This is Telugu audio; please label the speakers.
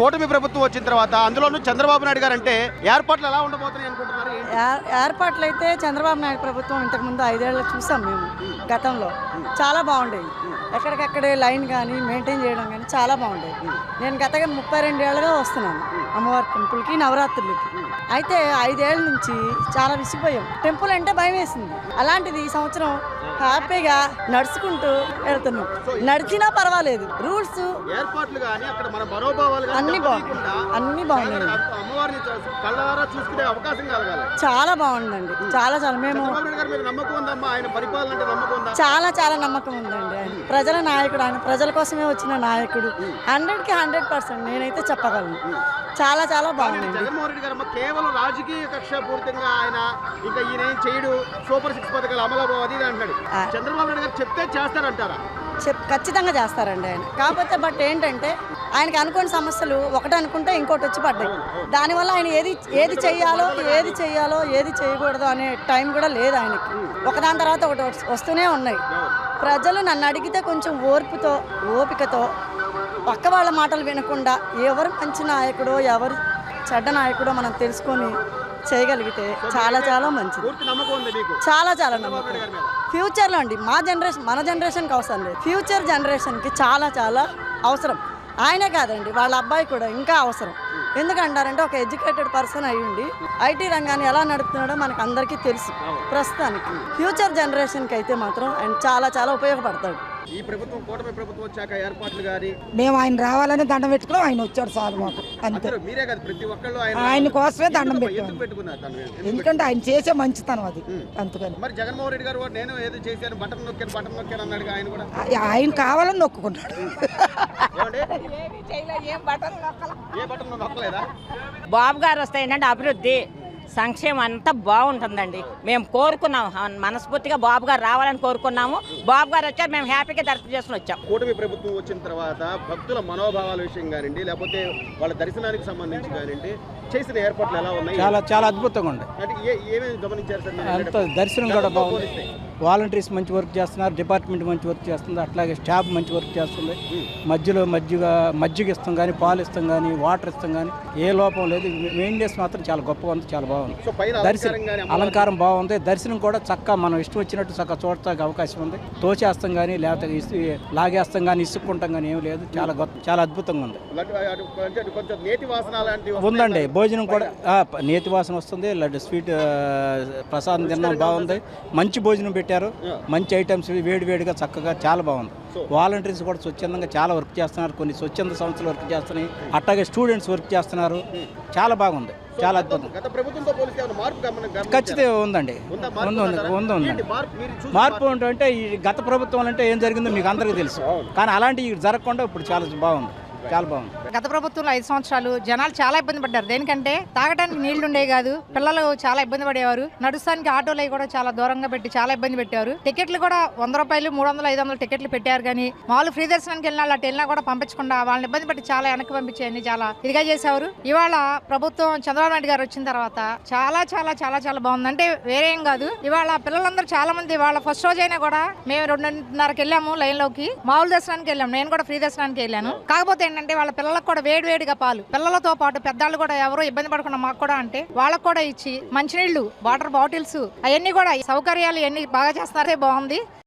Speaker 1: కూటమి ప్రభుత్వం వచ్చిన తర్వాత అందులోనూ చంద్రబాబు నాయుడు గారు అంటే ఏర్పాట్లు ఎలా ఉండబోతున్నాయి అనుకుంటున్నారు?
Speaker 2: ఏర్పాట్లు అయితే చంద్రబాబు నాయుడు ప్రభుత్వం ఇంతకుముందు ఐదేళ్ళు చూసాం మేము గతంలో. చాలా బాగుండేవి. ఎక్కడికక్కడే లైన్ కానీ మెయింటైన్ చేయడం కానీ చాలా బాగుండేది నేను గతగా ముప్పై రెండేళ్ళుగా వస్తున్నాను అమ్మవారి టెంపుల్కి నవరాత్రులకి. అయితే ఐదేళ్ళ నుంచి చాలా విసిగిపోయాం. టెంపుల్ అంటే భయం వేసింది అలాంటిది ఈ సంవత్సరం హ్యాపీగా నడుచుకుంటూ వెళ్తున్నాం. నడిచినా పర్వాలేదు. రూల్స్ అన్ని బాగున్నాయి. అన్ని బాగున్నాయి. చాలా బాగుందండి. చాలా చాలా మేము చాలా చాలా నమ్మకం ఉందండి. ఆయన ప్రజల నాయకుడు ఆయన ప్రజల కోసమే వచ్చిన నాయకుడు. హండ్రెడ్కి హండ్రెడ్ పర్సెంట్ నేనైతే చెప్పగలను. చాలా చాలా బాగుందండి.
Speaker 1: జగన్మోహన్ రెడ్డి గారు కేవలం రాజకీయ కక్ష పూరితంగా ఆయన ఇంకా ఈయన చేయడు. సూపర్ సిక్స్ పథకాలు అమలు అది ఇది అంటున్నాడు. చంద్రబాబు నాయుడు గారు చెప్తే చేస్తారంటారా?
Speaker 2: చెప్ ఖచ్చితంగా చేస్తారండి ఆయన. కాకపోతే బట్ ఏంటంటే ఆయనకి అనుకోని సమస్యలు ఒకటి అనుకుంటే ఇంకోటి వచ్చి పడ్డాయి. దానివల్ల ఆయన ఏది ఏది చెయ్యాలో ఏది చెయ్యాలో ఏది చేయకూడదు అనే టైం కూడా లేదు ఆయనకి. ఒకదాని తర్వాత ఒకటి వస్- వస్తూనే ఉన్నాయి. ప్రజలు నన్ను అడిగితే కొంచెం ఓర్పుతో ఓపికతో పక్క వాళ్ళ మాటలు వినకుండా ఎవరు మంచి నాయకుడో ఎవరు చెడ్డ నాయకుడో మనం తెలుసుకొని చేయగలిగితే చాలా చాలా మంచిది. చాలా చాలా నమ్మకం. ఫ్యూచర్లో అండి మా జనరేషన్ మన జనరేషన్కి అవసరం లేదు. ఫ్యూచర్ జనరేషన్కి చాలా చాలా అవసరం. ఆయనే కాదండి వాళ్ళ అబ్బాయి కూడా ఇంకా అవసరం. ఎందుకంటారంటే ఒక ఎడ్యుకేటెడ్ పర్సన్ అయి ఉండి ఐటీ రంగాన్ని ఎలా నడుపుతున్నాడో మనకు అందరికీ తెలుసు ప్రస్తుతానికి. ఫ్యూచర్ జనరేషన్కి అయితే మాత్రం ఆయన చాలా చాలా ఉపయోగపడతాడు.
Speaker 1: ఈ ప్రభుత్వం కూటమి ప్రభుత్వం వచ్చాక ఏర్పాట్లు కానీ
Speaker 3: మేము ఆయన రావాలని దండం పెట్టుకున్నాం ఆయన వచ్చాడు సార్ మాకు. అంతే.
Speaker 1: అందరూ మీరే కాదు ప్రతి ఒక్కళ్ళు ఆయన
Speaker 3: ఆయన కోసమే దండం
Speaker 1: ఎందుకు-
Speaker 3: పెట్టాం.
Speaker 1: ఎందుకు పెట్టుకున్నారు తను? ఎందుకు
Speaker 3: ఎందుకంటే ఆయన చేసే మంచితనం అది అందుకని.
Speaker 1: మరి జగన్మోహన్ రెడ్డి గారు నేను ఏదో చేశాను బటన్ నొక్కాను బటన్ నొక్కాను అన్నాడు ఆయన కూడా.
Speaker 3: ఆయన కావాలని నొక్కుకుంటాడు.
Speaker 1: ఏమండి? ఏ బటన్ నొక్కలేదా?
Speaker 4: బాబు గారు వస్తే ఏంటంటే అభివృద్ధి. సంక్షేమం అంతా బాగుంటుందండి. మేము కోరుకున్నాం. మనస్ఫూర్తిగా బాబు గారు రావాలని కోరుకున్నాము. బాబు గారు వచ్చారు మేము హ్యాపీగా దర్శనం చేసుకుని వచ్చాం.
Speaker 1: కూటమి ప్రభుత్వం వచ్చిన తర్వాత భక్తుల మనోభావాల విషయం కానివ్వండి లేకపోతే వాళ్ళ దర్శనానికి సంబంధించి కానివ్వండి చేసిన ఏర్పాట్లు ఎలా ఉన్నాయి?
Speaker 5: చాలా చాలా అద్భుతంగా ఉంది
Speaker 1: అంటే
Speaker 5: అంత దర్శనం కూడా బాగుంది. వాలంటీర్స్ మంచి వర్క్ చేస్తున్నారు డిపార్ట్మెంట్ మంచి వర్క్ చేస్తుంది అట్లాగే స్టాఫ్ మంచి వర్క్ చేస్తుంది. మధ్యలో మజ్జిగ మజ్జిగ ఇస్తాం కానీ పాలు ఇస్తాం కానీ వాటర్ ఇస్తాం కానీ ఏ లోపం లేదు. మెయింటెనెన్స్ మాత్రం చాలా గొప్పగా ఉంది చాలా బాగుంది. దర్శనం
Speaker 1: అలంకారం
Speaker 5: బాగుంది. దర్శనం కూడా చక్కగా మనం ఇష్టం వచ్చినట్టు చక్కగా చూడటానికి అవకాశం ఉంది. తోచేస్తాం కానీ లేకపోతే లాగేస్తాం కానీ ఇసుక్కుంటాం కానీ ఏం లేదు. చాలా గొప్ప చాలా అద్భుతంగా ఉంది. ఉందండి. భోజనం కూడా నేతి వాసన వస్తుంది లడ్డు స్వీట్ ప్రసాదం తిన్నాం బాగుంది. మంచి భోజనం పెట్టారు. మంచి ఐటమ్స్ వేడి వేడిగా చక్కగా చాలా బాగుంది. వాలంటీర్స్ కూడా స్వచ్ఛందంగా చాలా వర్క్ చేస్తున్నారు. కొన్ని స్వచ్ఛంద సంస్థలు వర్క్ చేస్తున్నాయి. అట్లాగే స్టూడెంట్స్ వర్క్ చేస్తున్నారు. చాలా బాగుంది. చాలా అద్భుతం? ఖచ్చితంగా ఉందండి.
Speaker 1: ఉందా?
Speaker 5: ఉంది
Speaker 1: మార్పు
Speaker 5: ఉంది
Speaker 1: ఉందంటారా?
Speaker 5: ఉంది ఉంది.
Speaker 1: ఏంటి మార్పు? మీరు చూసిన
Speaker 5: మార్పు అంటే ఈ గత ప్రభుత్వం అంటే ఏం జరిగిందో మీకు అందరికీ తెలుసు. కానీ అలాంటివి జరగకుండా ఇప్పుడు చాలా బాగుంది. చాలా బాగుంది.
Speaker 6: గత ప్రభుత్వంలో ఐదు సంవత్సరాలు జనాలు చాలా ఇబ్బంది పడ్డారు. దేనికంటే తాగడానికి నీళ్ళు ఉండేవి కాదు పిల్లలు చాలా ఇబ్బంది పడేవారు. నడుస్తానికి ఆటోలు కూడా చాలా దూరంగా పెట్టి చాలా ఇబ్బంది పెట్టారు టికెట్లు కూడా వంద రూపాయలు మూడు వందలు ఐదు వందలు టికెట్లు పెట్టారు కానీ మామూలు ఫ్రీ దర్శనానికి వెళ్ళిన వాళ్ళు అటు వెళ్ళినా కూడా పంపించకుండా వాళ్ళని ఇబ్బంది పెట్టి చాలా వెనక్కి పంపించేయని చాలా ఇదిగా చేసేవారు. ఇవాళ ప్రభుత్వం చంద్రబాబు నాయుడు గారు వచ్చిన తర్వాత చాలా చాలా చాలా చాలా బాగుంది. అంటే వేరే ఏం కాదు. ఇవాళ పిల్లలందరూ చాలా మంది వాళ్ళ ఫస్ట్ రోజు అయినా కూడా మేము రెండున్నరకి వెళ్ళాము లైన్లోకి మామూలు దర్శనానికి వెళ్ళాము. నేను కూడా ఫ్రీ దర్శనానికి వెళ్ళాను. కాకపోతే ఏంటంటే వాళ్ళ పిల్లలకు కూడా వేడి వేడిగా పాలు. పిల్లలతో పాటు పెద్దవాళ్ళు కూడా ఎవరు ఇబ్బంది పడకుండా మాకు కూడా అంటే వాళ్ళకు కూడా ఇచ్చి మంచినీళ్ళు వాటర్ బాటిల్స్ అవన్నీ కూడా సౌకర్యాలు ఎన్ని బాగా చేస్తారే బాగుంది.